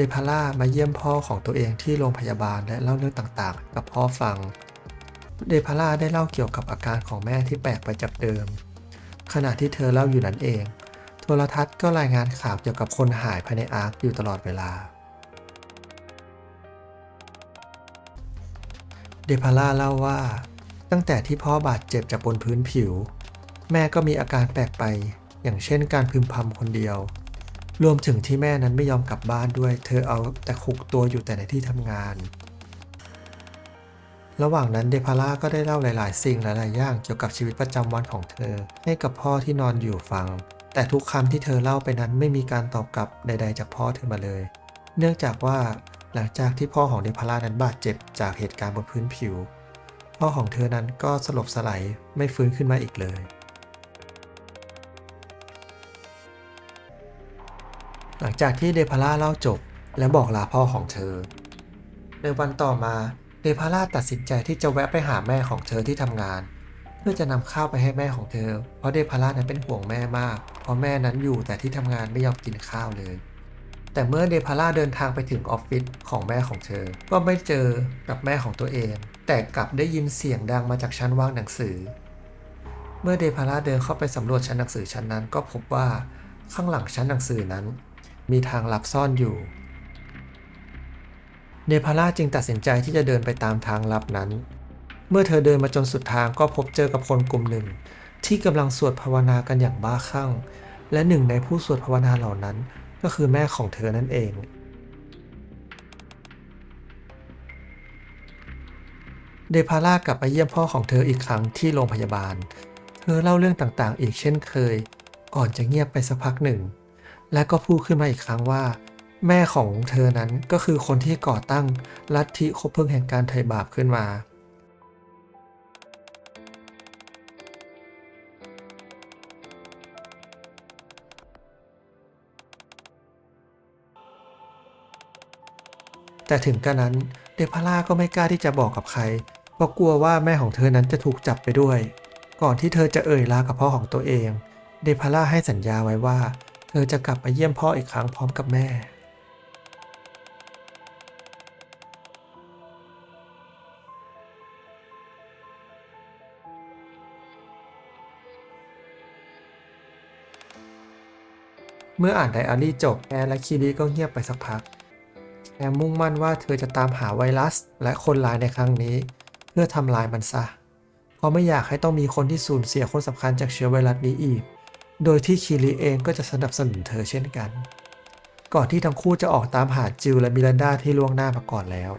เดพาร่ามาเยี่ยมพ่อของตัวเองที่โรงพยาบาลและเล่าเรื่องต่างๆ กับพ่อฟัง เดพาร่าได้เล่าเกี่ยวกับอาการของแม่ที่แปลกไปจากเดิม ขณะที่เธอเล่าอยู่นั้นเอง โทรทัศน์ก็รายงานข่าวเกี่ยวกับคนหายภายในอาร์คอยู่ตลอดเวลา เดพาร่าเล่าว่า ตั้งแต่ที่พ่อบาดเจ็บจากบนพื้นผิว แม่ก็มีอาการแปลกไป อย่างเช่นการพึมพำคนเดียว รวมถึงที่แม่นั้นไม่ยอมกลับบ้านด้วย เธอเอาแต่คุกตัวอยู่แต่ในที่ทำงาน ระหว่างนั้นเดพาร่าก็ได้เล่าหลาย ๆ สิ่งหลาย ๆ อย่างเกี่ยวกับชีวิตประจำวันของเธอ ให้กับพ่อที่นอนอยู่ฟัง แต่ทุกคำที่เธอเล่าไปนั้นไม่มีการตอบกลับใด ๆ จากพ่อเธอมาเลย เนื่องจากว่าหลังจากที่พ่อของเดพาร่านั้นบาดเจ็บจากเหตุการณ์บนพื้นผิว พ่อของเธอนั้นก็สลบสลายไม่ฟื้นขึ้นมาอีกเลย หลังจากที่เดพาร่าเล่าจบและบอกลาพ่อของเธอ ในวันต่อมาเดพาร่าตัดสินใจที่จะแวะไปหาแม่ของเธอที่ทำงาน เพื่อจะนำข้าวไปให้แม่ของเธอ เพราะเดพาร่านั้นเป็นห่วงแม่มาก เพราะแม่นั้นอยู่แต่ที่ทำงานไม่ยอมกินข้าวเลย แต่เมื่อเดพาร่าเดินทางไปถึงออฟฟิศของแม่ของเธอ ก็ไม่เจอกับแม่ของตัวเอง แต่กลับได้ยินเสียงดังมาจากชั้นวางหนังสือ เมื่อเดพาร่าเดินเข้าไปสำรวจชั้นหนังสือชั้นนั้นก็พบว่าข้างหลังชั้นหนังสือนั้น มีทางลับซ่อนอยู่ เนพาร่าจึงตัดสินใจที่จะเดินไปตามทางลับนั้น เมื่อเธอเดินมาจนสุดทางก็พบเจอกับคนกลุ่มหนึ่ง ที่กำลังสวดภาวนากันอย่างบ้าคลั่ง และหนึ่งในผู้สวดภาวนาเหล่านั้น ก็คือแม่ของเธอนั่นเองเดพาร่ากลับไปเยี่ยมพ่อของเธออีกครั้งที่โรงพยาบาล เธอเล่าเรื่องต่างๆ อีกเช่นเคย ก่อนจะเงียบไปสักพักหนึ่ง และก็พูดขึ้นมาอีกครั้งว่า แม่ของเธอนั้นก็คือคนที่ก่อตั้งลัทธิคบเพลิงแห่งการไถ่บาปขึ้นมา แต่ถึงกระนั้นเดพาร่าก็ไม่กล้าที่จะบอกกับใคร เพราะกลัวว่าแม่ของเธอนั้นจะถูกจับไปด้วย ก่อนที่เธอจะเอ่ยลากับพ่อของตัวเอง เดพาร่าให้สัญญาไว้ว่า เธอจะกลับไปเยี่ยมพ่ออีกครั้งพร้อมกับแม่ เมื่ออ่านไดอารี่จบแอร์และคิริก็เงียบไปสักพักแอร์มุ่งมั่นว่าเธอจะตามหาไวรัสและคนร้ายในครั้งนี้ เพื่อทำลายมันซะ เพราะไม่อยากให้ต้องมีคนที่สูญเสียคนสำคัญจากเชื้อไวรัสนี้อีก โดยที่คิริเองก็จะสนับสนุนเธอเช่นกัน ก่อนที่ทั้งคู่จะออกตามหาจิลและมิรันดาที่ล่วงหน้ามาก่อนแล้ว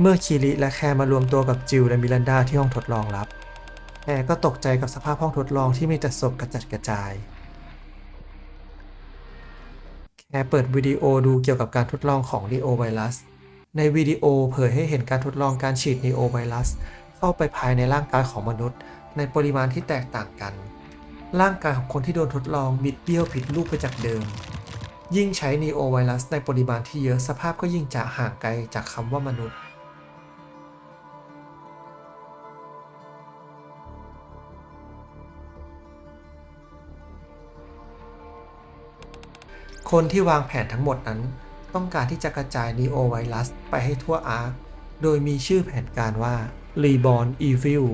เมื่อคิริและแคร์มารวมตัวกับจิลและมิรันดาที่ห้องทดลองลับแอร์ก็ตกใจกับสภาพห้องทดลองที่มีแต่ศพกระจัดกระจาย แค่เปิดวิดีโอดูเกี่ยวกับการทดลองของ Neo ไวรัส ในวิดีโอเผยให้เห็นการทดลองการฉีด Neo ไวรัส เข้าไปภายในร่างกายของมนุษย์ ในปริมาณที่แตกต่างกัน ร่างกายของคนที่โดนทดลองบิดเบี้ยวผิดรูปไปจากเดิม ยิ่งใช้ Neo ไวรัสในปริมาณที่เยอะสภาพก็ยิ่งจะห่างไกลจากคำว่ามนุษย์ คนที่วางแผนทั้งหมดนั้น ต้องการที่จะกระจาย Neo ไวรัสไปให้ทั่วอาร์คโดยมีชื่อแผนการว่า Reborn Evil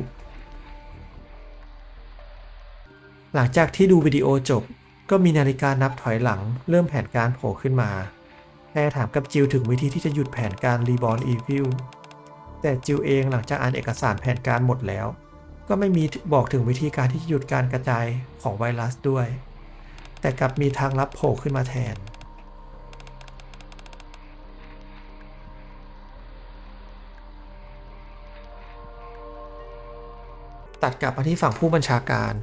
หลังจากที่ดูวิดีโอจบ ก็มีนาฬิกานับถอยหลัง เริ่มแผนการโผล่ขึ้นมาแอร์ถามกับจิลถึงวิธีที่จะหยุดแผนการ Reborn Evil แต่จิลเองหลังจากอ่านเอกสารแผนการหมดแล้ว ก็ไม่มีบอกถึงวิธีการที่จะหยุดการกระจายของไวรัสด้วย แต่กลับมีทางลับโผล่ขึ้นมาแทนตัดกลับมาที่ฝั่งผู้บัญชาการ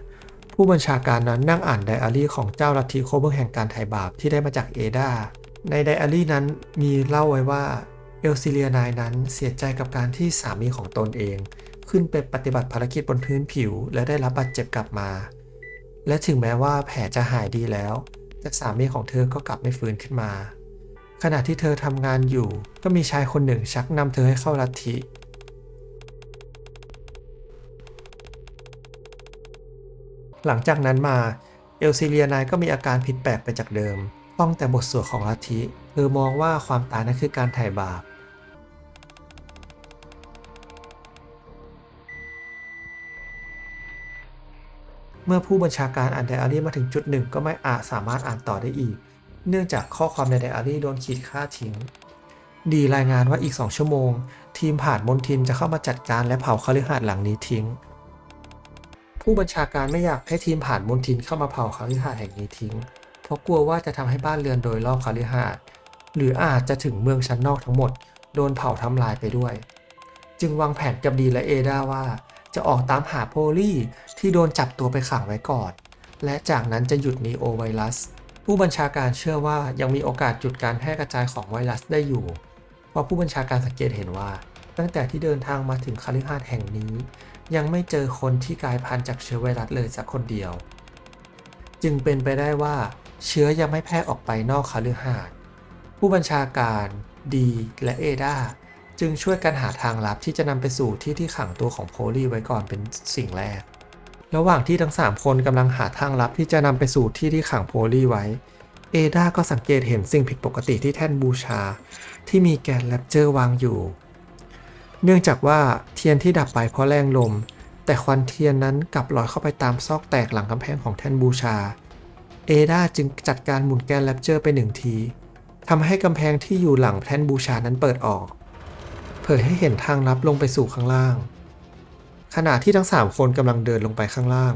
ผู้บัญชาการนั้นนั่งอ่านไดอารี่ของเจ้าลัทธิโคเบิร์แห่งการไถ่บาปที่ได้มาจากเอดาในไดอารี่นั้นมีเล่าไว้ว่าเอลซิเลียนายนั้นเสียใจกับการที่สามีของตนเอง ขึ้นไปปฏิบัติภารกิจบนพื้นผิว และได้รับบาดเจ็บกลับมา และถึงแม้ว่าแผลจะหายดีแล้ว แต่สามีของเธอก็กลับไม่ฟื้นขึ้นมา ขณะที่เธอทำงานอยู่ ก็มีชายคนหนึ่งชักนำเธอให้เข้าลัทธิ หลังจากนั้นมาเอลซิเลียนายก็มีอาการผิดแปลกไปจากเดิมป้องแต่บทสวดของลัทธิเธอมองว่าความตายนั้นคือการไถ่บาป เมื่อผู้บัญชาการอ่านไดอารี่มาถึงจุดหนึ่งก็ไม่อาจสามารถอ่านต่อได้อีก เนื่องจากข้อความในไดอารี่โดนขีดค่าทิ้ง ดีรายงานว่าอีก2ชั่วโมง ทีมผ่านมนทินจะเข้ามาจัดการและเผาคฤหาสน์หลังนี้ทิ้ง ผู้บัญชาการไม่อยากให้ทีมผ่านมนทินเข้ามาเผาคฤหาสน์แห่งนี้ทิ้ง เพราะกลัวว่าจะทำให้บ้านเรือนโดยรอบคฤหาสน์หรืออาจจะถึงเมืองชั้นนอกทั้งหมด โดนเผาทำลายไปด้วย จึงวางแผนกับดีและเอดาว่า จะออกตามหาโพลีที่โดนจับตัวไปขังไว้ก่อน และจากนั้นจะหยุดนีโอไวรัส ผู้บัญชาการเชื่อว่ายังมีโอกาสหยุดการแพร่กระจายของไวรัสได้อยู่ เพราะผู้บัญชาการสังเกตเห็นว่า ตั้งแต่ที่เดินทางมาถึงคฤหาสน์แห่งนี้ ยังไม่เจอคนที่กลายพันธุ์จากเชื้อไวรัสเลยสักคนเดียว จึงเป็นไปได้ว่าเชื้อยังไม่แพร่ออกไปนอกคฤหาสน์ผู้บัญชาการดีและเอดาจึงช่วยกันหาทางลับที่จะนำไปสู่ที่ที่ขังตัวของโพลีไว้ก่อนเป็นสิ่งแรก ระหว่างที่ทั้ง 3 คนกำลังหาทางลับที่จะนำไปสู่ที่ที่ขังโพลีไว้ เอดาก็สังเกตเห็นสิ่งผิดปกติที่แท่นบูชา ที่มีแกนแรปเจอร์วางอยู่ เนื่องจากว่าเทียนที่ดับไปเพราะแรงลม แต่ควันเทียนนั้นกลับลอยเข้าไปตามซอกแตกหลังกำแพงของแท่นบูชา เอดาจึงจัดการหมุนแกนแรปเจอร์ไปหนึ่งทีทำให้กำแพงที่อยู่หลังแท่นบูชานั้นเปิดออก เผยให้เห็นทางลับลงไปสู่ข้างล่าง ขณะที่ทั้ง 3 คนกำลังเดินลงไปข้างล่าง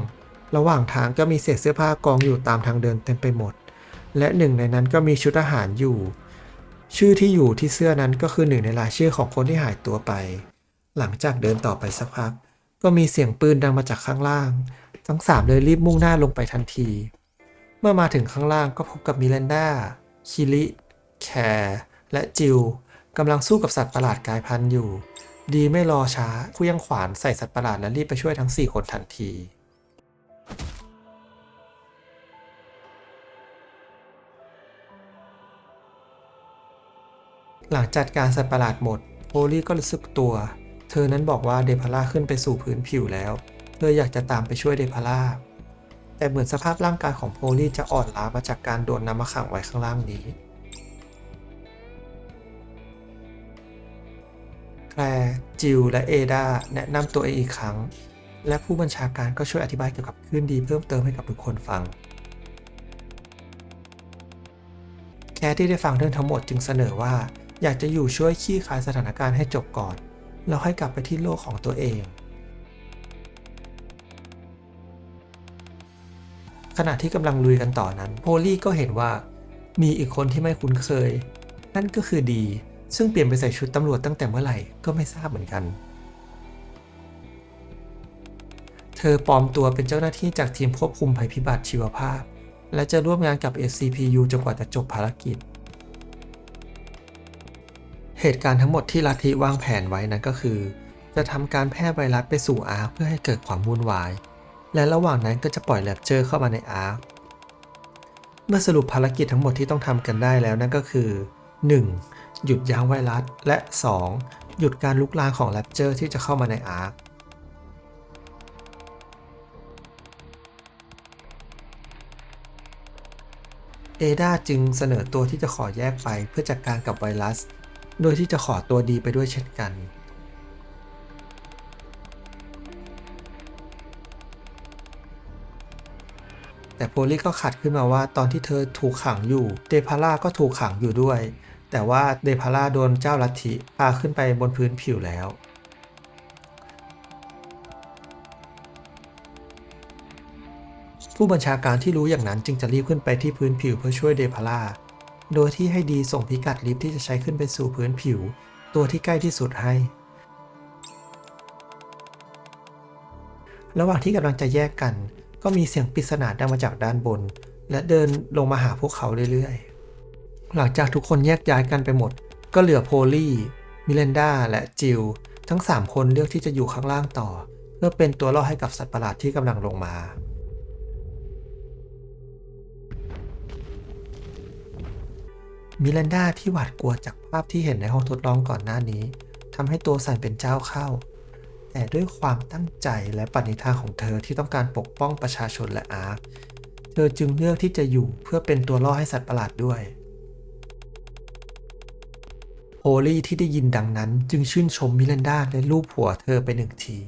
ระหว่างทางก็มีเศษเสื้อผ้ากองอยู่ตามทางเดินเต็มไปหมด และหนึ่งในนั้นก็มีชุดอาหารอยู่ ชื่อที่อยู่ที่เสื้อนั้นก็คือหนึ่งในรายชื่อของคนที่หายตัวไป หลังจากเดินต่อไปสักพัก ก็มีเสียงปืนดังมาจากข้างล่าง ทั้งสามเลยรีบมุ่งหน้าลงไปทันที เมื่อมาถึงข้างล่างก็พบกับมิเลนดาคิริแคร์และจิลกำลังสู้กับสัตว์ประหลาดกายพันธุ์อยู่ ดีไม่รอช้าคลี้ยงขวานใส่สัตว์ประหลาดและรีบไปช่วยทั้ง 4 คนทันที หลังจัดการสัตว์ประหลาดหมดโอลี่ก็รู้สึกตัว เธอนั้นบอกว่าเดพาร่าขึ้นไปสู่พื้นผิวแล้วเธออยากจะตามไปช่วยเดพาร่าแต่เหมือนสภาพร่างกายของโพลี่จะอ่อนล้ามาจากการโดนนำมาขังไว้ข้างล่างนี้ แคลร์จิล และเอดาแนะนำตัวเองอีกครั้ง และผู้บัญชาการก็ช่วยอธิบายเกี่ยวกับคลื่นดีเพิ่มเติมให้กับทุกคนฟัง แคร์ที่ได้ฟังเรื่องทั้งหมดจึงเสนอว่า อยากจะอยู่ช่วยขี้คายสถานการณ์ให้จบก่อน แล้วค่อยกลับไปที่โลกของตัวเอง ขณะที่กำลังลุยกันต่อนั้น โพลี่ก็เห็นว่า มีอีกคนที่ไม่คุ้นเคย นั่นก็คือดี ซึ่งเปลี่ยนไปใส่ชุดตำรวจตั้งแต่เมื่อไหร่ก็ไม่ทราบเหมือนกัน เธอปลอมตัวเป็นเจ้าหน้าที่จากทีมควบคุมภัยพิบัติชีวภาพ และจะร่วมงานกับ SCPU จนกว่าจะจบภารกิจ เหตุการณ์ทั้งหมดที่ลัทธิวางแผนไว้นั้นก็คือ จะทำการแพร่ไวรัสไปสู่อาร์คเพื่อให้เกิดความวุ่นวาย และระหว่างนั้นก็จะปล่อยแลบเจอร์เข้ามาในอาร์คเมื่อสรุปภารกิจทั้งหมดที่ต้องทำกันได้แล้วนั่นก็คือ 1. หยุดยั้งไวรัส และ 2. หยุดการลุกลามของแรปเจอร์ที่จะเข้ามาในอาร์คเอดาจึงเสนอตัวที่จะขอแยกไปเพื่อจัดการกับไวรัส โดยที่จะขอตัวดีไปด้วยเช่นกัน แต่โพลีก็ขัดขึ้นมาว่าตอนที่เธอถูกขังอยู่ เดพาร่าก็ถูกขังอยู่ด้วย แต่ว่าเดพาร่าโดนเจ้าลัทธิพาขึ้นไปบนพื้นผิวแล้วผู้บัญชาการที่รู้อย่างนั้นจึงจะรีบขึ้นไปที่พื้นผิวเพื่อช่วยเดพาร่า โดยที่ให้ดีส่งพิกัดลิฟต์ที่จะใช้ขึ้นไปสู่พื้นผิว ตัวที่ใกล้ที่สุดให้ ระหว่างที่กำลังจะแยกกัน ก็มีเสียงปริศนาดังมาจากด้านบน และเดินลงมาหาพวกเขาเรื่อยๆ หลังจากทุกคนแยกย้ายกันไปหมด ก็เหลือโพลี่มิเลนดาและจิลทั้ง 3 คนเลือกที่จะอยู่ข้างล่างต่อ เพื่อเป็นตัวล่อให้กับสัตว์ประหลาดที่กำลังลงมา มิลันดาที่หวาดกลัวจากภาพที่เห็นในห้องทดลองก่อนหน้านี้ทำให้ตัวสั่นเป็นเจ้าเข้า แต่ด้วยความตั้งใจและปณิธานของเธอที่ต้องการปกป้องประชาชนและอาร์คเธอจึงเลือกที่จะอยู่เพื่อเป็นตัวล่อให้สัตว์ประหลาดด้วยโฮลี่ที่ได้ยินดังนั้นจึงชื่นชมมิลันดาและลูบหัวเธอไปหนึ่งที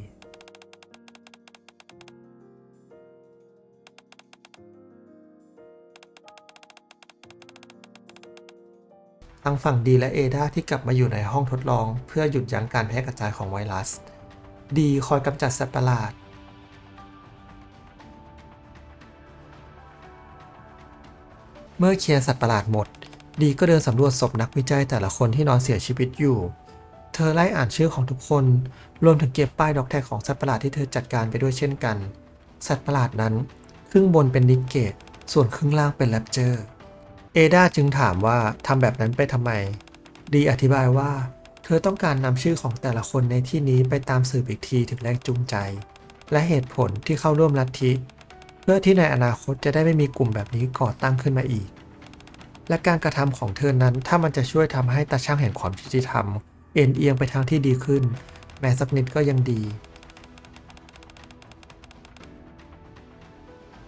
ทางฝั่งดีและเอดาที่กลับมาอยู่ในห้องทดลอง เพื่อหยุดยั้งการแพร่กระจายของไวรัสดีคอยกำจัดสัตว์ประหลาด เมื่อเคลียร์สัตว์ประหลาดหมดดีก็เดินสำรวจศพนักวิจัยแต่ละคนที่นอนเสียชีวิตอยู่ เธอไล่อ่านชื่อของทุกคน รวมถึงเก็บป้ายดอกแท็กของสัตว์ประหลาดที่เธอจัดการไปด้วยเช่นกัน สัตว์ประหลาดนั้น ครึ่งบนเป็นนิกเกต ส่วนครึ่งล่างเป็นแรปเจอร์ เอดาจึงถามว่าทำแบบนั้นไปทำไม ดีอธิบายว่า เธอต้องการนำชื่อของแต่ละคนในที่นี้ไปตามสืบอีกทีถึงแรงจูงใจ และเหตุผลที่เข้าร่วมลัทธิ เพื่อที่ในอนาคตจะได้ไม่มีกลุ่มแบบนี้ก่อตั้งขึ้นมาอีก และการกระทำของเธอนั้นถ้ามันจะช่วยทำให้ตาช่างแห่งความยุติธรรม เอ็นเอียงไปทางที่ดีขึ้น แม้สักนิดก็ยังดี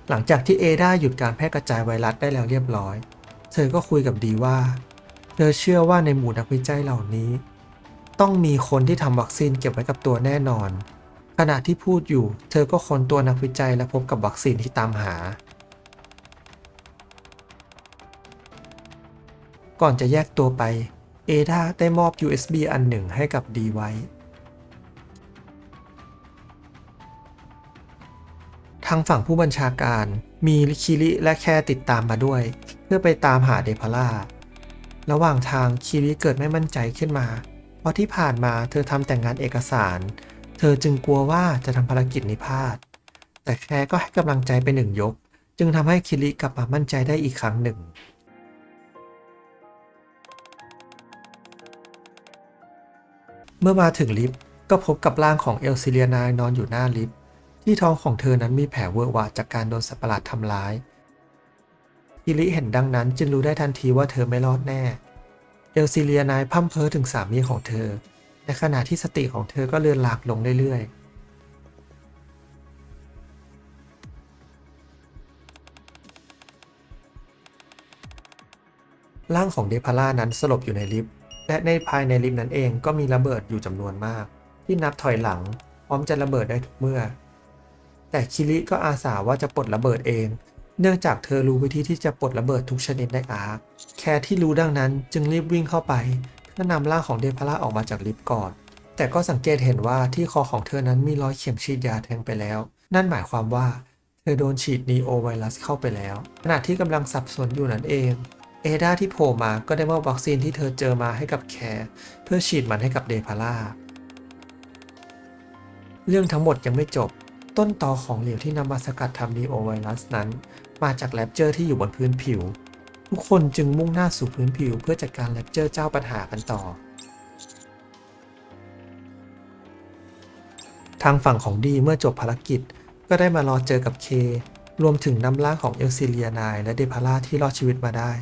หลังจากที่เอดาหยุดการแพร่กระจายไวรัสได้แล้วเรียบร้อย เธอก็คุยกับดีว่า เธอเชื่อว่าในหมู่นักวิจัยเหล่านี้ ต้องมีคนที่ทำวัคซีนเก็บไว้กับตัวแน่นอน ขณะที่พูดอยู่ เธอก็ค้นตัวนักวิจัยและพบกับวัคซีนที่ตามหา ก่อนจะแยกตัวไป เอดาได้มอบ USB อันหนึ่งให้กับดีไว้ทางฝั่งผู้บัญชาการมีคิริและแค่ติดตามมาด้วย พื่อไปตามหาเดพาร่าระหว่างทางคิริเกิดไม่มั่นใจขึ้นมา เพราะที่ผ่านมาเธอทำแต่งงานเอกสาร เธอจึงกลัวว่าจะทำภารกิจนี้พลาด แต่แคร์ก็ให้กำลังใจไปหนึ่งยก จึงทำให้คิริกลับมามั่นใจได้อีกครั้งหนึ่ง เมื่อมาถึงลิฟต์ก็พบกับร่างของเอลซิเลียนายนอนอยู่หน้าลิฟต์ที่ท้องของเธอนั้นมีแผลเวอะหวะจากการโดนสัตว์ประหลาดทำร้าย คิริเห็นดังนั้นจึงรู้ได้ทันทีว่าเธอไม่รอดแน่ เอลซิเลียนายพั่มเพ้อถึงสามีของเธอ ในขณะที่สติของเธอก็เลือนหลากลงเรื่อยๆร่างของเดพาร่านั้นสลบอยู่ในลิฟต์ และในภายในลิฟต์นั้นเองก็มีระเบิดอยู่จำนวนมาก ที่นับถอยหลัง พร้อมจะระเบิดได้ทุกเมื่อ แต่คิริก็อาสาว่าจะปลดระเบิดเอง เนื่องจากเธอรู้วิธีที่จะปลดระเบิดทุกชนิดในอาร์ค แคร์ที่รู้ดังนั้นจึงรีบวิ่งเข้าไป เพื่อนำร่างของเดพาร่าออกมาจากลิฟต์ก่อน แต่ก็สังเกตเห็นว่าที่คอของเธอนั้นมีรอยเข็มฉีดยาแทงไปแล้ว นั่นหมายความว่าเธอโดนฉีดนีโอไวรัสเข้าไปแล้ว ขณะที่กำลังสับสนอยู่นั่นเอง เอดาที่โผล่มาก็ได้มอบวัคซีนที่เธอเจอมาให้กับแคร์เพื่อฉีดมันให้กับเดพาร่าเรื่องทั้งหมดยังไม่จบ ต้นตอของเหลวที่นำมาสกัดทำนีโอไวรัสนั้น มาจากแรปเจอร์ที่อยู่บนพื้นผิว ทุกคนจึงมุ่งหน้าสู่พื้นผิวเพื่อจัดการแรปเจอร์เจ้าปัญหากันต่อ ทางฝั่งของดีเมื่อจบภารกิจก็ได้มารอเจอกับเค รวมถึงนำร่างของเอลซิเลียนายและเดพาร่าที่รอดชีวิตมาได้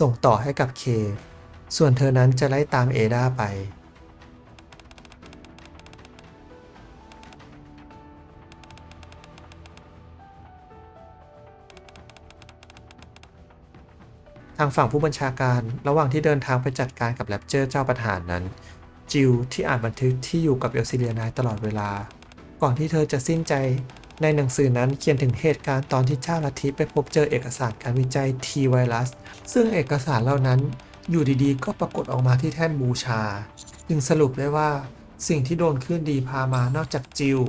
ส่งต่อให้กับเค ส่วนเธอนั้นจะไล่ตามเอดาไป ทางฝั่งผู้บัญชาการระหว่างที่เดินทางไปจัดการกับแรปเจอร์เจ้าประธานนั้น จิลที่อ่านบันทึกที่อยู่กับเอลซิเลียนายตลอดเวลา ก่อนที่เธอจะสิ้นใจ ในหนังสือนั้นเขียนถึงเหตุการณ์ตอนที่เจ้าลัทธิไปพบเจอเอกสารการวิจัยทีไวรัสซึ่งเอกสารเหล่านั้นอยู่ดีๆ ก็ปรากฏออกมาที่แท่นบูชา จึงสรุปได้ว่าสิ่งที่โดนคลื่นดีพามานอกจากจิล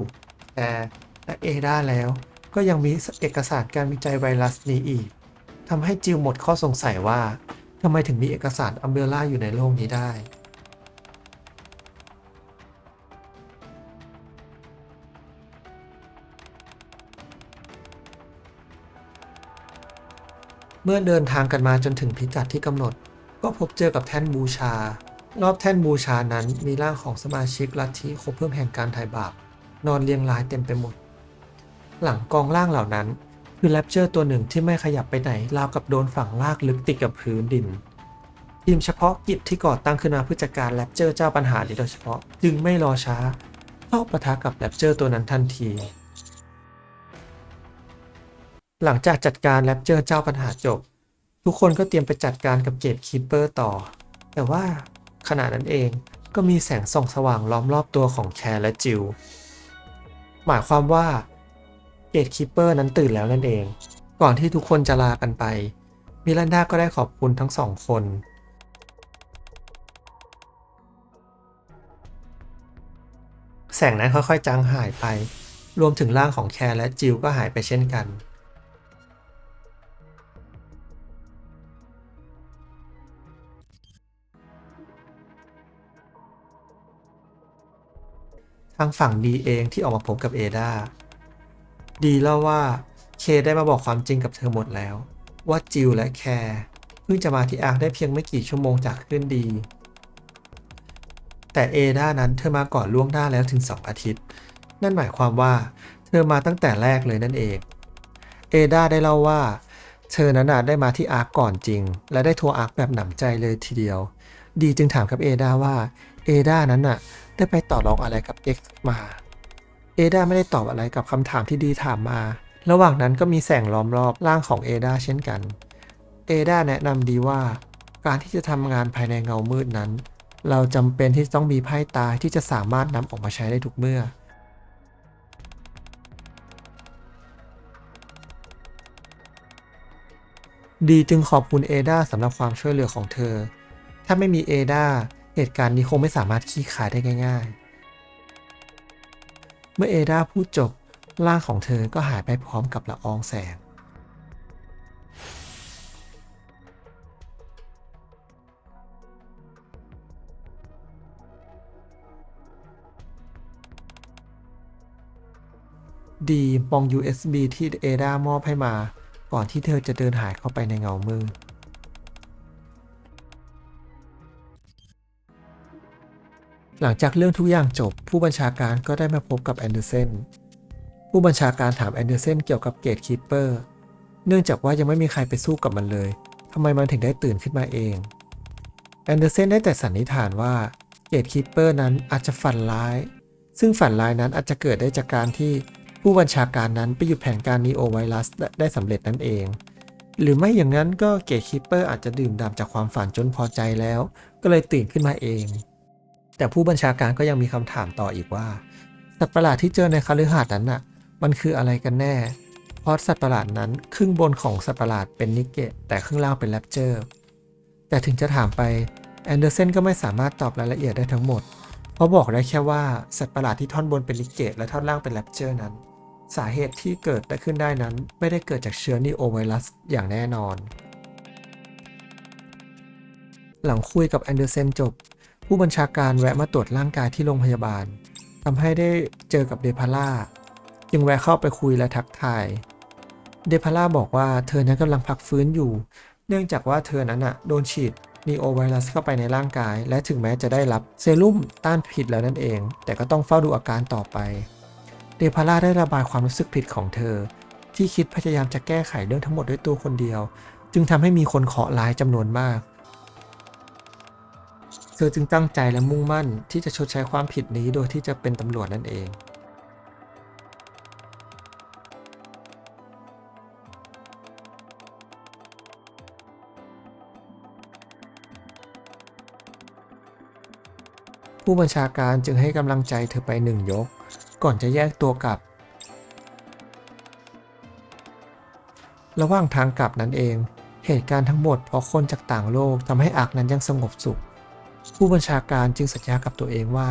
แอร์และเอดาแล้ว ก็ยังมีเอกสารการวิจัยไวรัสนี้อีก ทำให้จิลหมดข้อสงสัยว่าทำไมถึงมีเอกสารอัมเบร่าอยู่ในโลกนี้ได้ เมื่อเดินทางกันมาจนถึงพิกัดที่กำหนด ก็พบเจอกับแท่นบูชา รอบแท่นบูชานั้นมีร่างของสมาชิกลัทธิคบเพิ่มแห่งการไถ่บาปนอนเรียงรายเต็มไปหมด หลังกองร่างเหล่านั้น คือแรปเจอร์ตัวหนึ่งที่ไม่ขยับไปไหนราวกับโดนฝังลากลึกติดกับพื้นดิน ทีมเฉพาะกิจที่ก่อตั้งขึ้นมาเพื่อจัดการแรปเจอร์เจ้าปัญหานี้โดยเฉพาะ จึงไม่รอช้าเข้าปะทะกับแรปเจอร์ตัวนั้นทันที หลังจากจัดการแรปเจอร์เจ้าปัญหาจบ ทุกคนก็เตรียมไปจัดการกับเกตคีเปอร์ต่อ แต่ว่าขณะนั้นเองก็มีแสงส่องสว่างล้อมรอบตัวของแคร์และจิวหมายความว่า กตคีเปอร์นั้นตื่นแล้วนั่นเอง ก่อนที่ทุกคนจะลากันไป มิรันดาก็ได้ขอบคุณทั้งสองคน แสงนั้นค่อยๆจางหายไป รวมถึงร่างของแคร์และจิวก็หายไปเช่นกันทางฝั่งดีเองที่ออกมาพบกับเอดา ดีเล่าว่าเคได้มาบอกความจริงกับเธอหมดแล้ว ว่าจิวและแคร์เพิ่งจะมาที่อาร์คได้เพียงไม่กี่ชั่วโมงจากขึ้นดี แต่เอดานั้นเธอมาก่อนล่วงหน้าแล้วถึง 2 อาทิตย์ นั่นหมายความว่าเธอมาตั้งแต่แรกเลยนั่นเอง เอดาได้เล่าว่า เธอนั้นได้มาที่อาร์คก่อนจริง และได้ทัวร์อาร์คแบบหนำใจเลยทีเดียว ดีจึงถามกับเอดาว่าเอดานั้นน่ะได้ไปต่อรองอะไรกับ X มา เอดาไม่ได้ตอบอะไรกับคำถามที่ดีถามมา ระหว่างนั้นก็มีแสงล้อมรอบร่างของเอดาเช่นกัน เอดาแนะนำดีว่า การที่จะทำงานภายในเงามืดนั้น เราจำเป็นที่ต้องมีไพ่ตายที่จะสามารถนำออกมาใช้ได้ทุกเมื่อ ดีจึงขอบคุณเอดาสำหรับความช่วยเหลือของเธอ ถ้าไม่มีเอดาเหตุการณ์นี้คงไม่สามารถคลี่คลายได้ง่าย ๆ เมื่อเอดาพูดจบร่างของเธอก็หายไปพร้อมกับละอองแสง ดีมอง USB ที่เอดามอบให้มา ก่อนที่เธอจะเดินหายเข้าไปในเงามืด หลังจากเรื่องทุกอย่างจบ ผู้บัญชาการก็ได้มาพบกับแอนเดอร์เซนผู้บัญชาการถามแอนเดอร์เซนเกี่ยวกับเกตคีเปอร์เนื่องจากว่ายังไม่มีใครไปสู้กับมันเลยทำไมมันถึงได้ตื่นขึ้นมาเองแอนเดอร์เซนได้แต่สันนิษฐานว่าเกตคีเปอร์นั้นอาจจะฝันร้าย ซึ่งฝันร้ายนั้นอาจจะเกิดได้จากการที่ผู้บัญชาการนั้นไปหยุดแผนการนีโอไวรัสได้สำเร็จนั่นเอง หรือไม่อย่างนั้นก็เกตคีเปอร์อาจจะดื่มด่ำจากความฝันจนพอใจแล้ว ก็เลยตื่นขึ้นมาเอง แต่ผู้บัญชาการก็ยังมีคำถามต่ออีกว่า สัตว์ประหลาดที่เจอในคฤหาสน์นั้นน่ะ มันคืออะไรกันแน่ เพราะสัตว์ประหลาดนั้นครึ่งบนของสัตว์ประหลาดเป็นนิกเกตแต่ครึ่งล่างเป็นแรปเจอร์ แต่ถึงจะถามไปแอนเดอร์เซนก็ไม่สามารถตอบรายละเอียดได้ทั้งหมด เพราะบอกได้แค่ว่าสัตว์ประหลาดที่ท่อนบนเป็นนิกเกตและท่อนล่างเป็นแรปเจอร์นั้น สาเหตุที่เกิดได้ขึ้นได้นั้น ไม่ได้เกิดจากเชื้อนีโอไวรัสอย่างแน่นอน หลังคุยกับแอนเดอร์เซนจบ ผู้บัญชาการแวะมาตรวจร่างกายที่โรงพยาบาลทำให้ได้เจอกับเดพาร่าจึงแวะเข้าไปคุยและทักทาย เดพาร่าบอกว่าเธอนั้นกำลังพักฟื้นอยู่ เนื่องจากว่าเธอนั้นอะโดนฉีดนีโอไวรัสเข้าไปในร่างกาย และถึงแม้จะได้รับเซรุ่มต้านผิดแล้วนั่นเอง แต่ก็ต้องเฝ้าดูอาการต่อไป เดพาร่าได้ระบายความรู้สึกผิดของเธอ ที่คิดพยายามจะแก้ไขเรื่องทั้งหมดด้วยตัวคนเดียว จึงทำให้มีคนเคาะร้ายจำนวนมาก เธอจึงตั้งใจและมุ่งมั่นที่จะชดใช้ความผิดนี้โดยที่จะเป็นตำรวจนั่นเองผู้บัญชาการจึงให้กำลังใจเธอไปหนึ่งยก ก่อนจะแยกตัวกลับ ระหว่างทางกลับนั้นเอง เหตุการณ์ทั้งหมดเพราะคนจากต่างโลกทำให้อาร์คนั้นยังสงบสุข ผู้บัญชาการจึงสัญญากับตัวเองว่า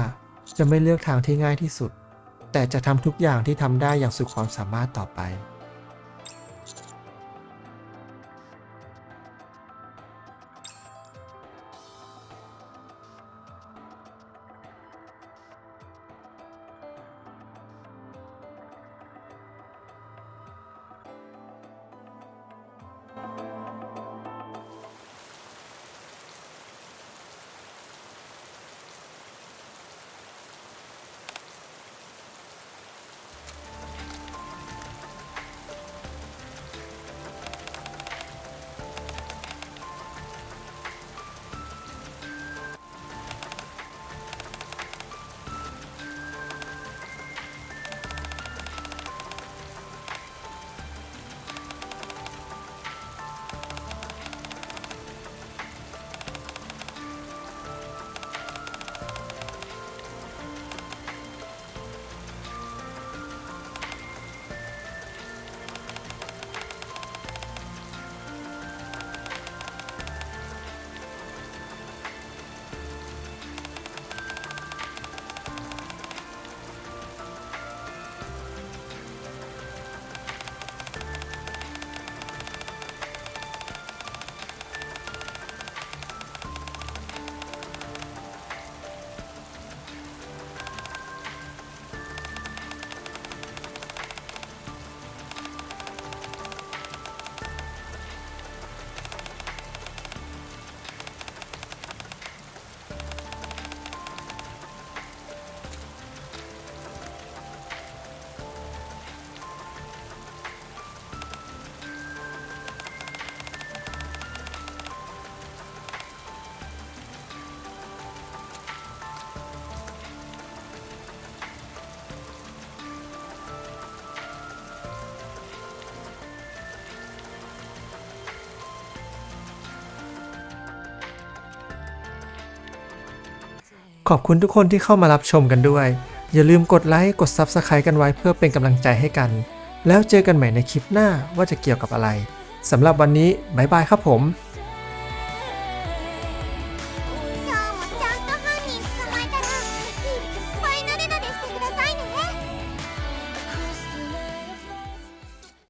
จะไม่เลือกทางที่ง่ายที่สุด แต่จะทำทุกอย่างที่ทำได้อย่างสุดความสามารถต่อไป ขอบคุณทุกคนที่เข้ามารับชมกันด้วย อย่าลืมกดไลค์ กด Subscribe กันไว้เพื่อเป็นกำลังใจให้กัน แล้วเจอกันใหม่ในคลิปหน้าว่าจะเกี่ยวกับอะไรสำหรับวันนี้บ๊ายบายครับผม